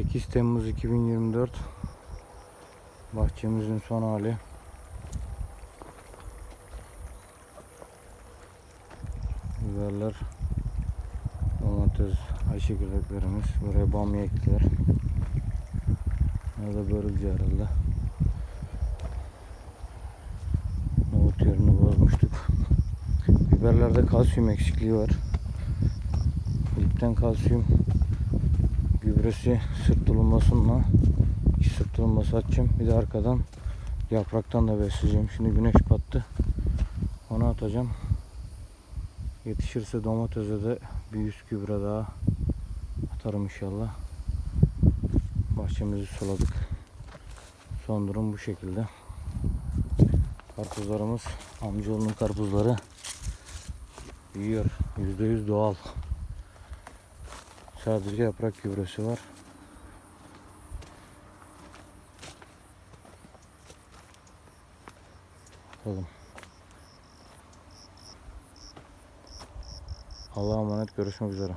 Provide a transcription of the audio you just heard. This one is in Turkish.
8 Temmuz 2024 Bahçemizin son hali. Biberler Domates ay çekirdeklerimiz Buraya bamya ektiler. Burada börülce herhalde. Nohut yerini bozmuştuk. Biberlerde kalsiyum eksikliği var. Dipten kalsiyum gübresi sırt tulumlasınla iç sırt tulumlası atacağım. Bir de arkadan yapraktan da besleyeceğim. Şimdi güneş battı. Onu atacağım. Yetişirse domatese de bir yüz gübre daha atarım inşallah. Bahçemizi suladık. Son durum bu şekilde. Karpuzlarımız amcaoğlunun karpuzları büyüyor. %100 doğal. Sadece yaprak gübresi var. Bakalım. Allah'a emanet görüşmek üzere.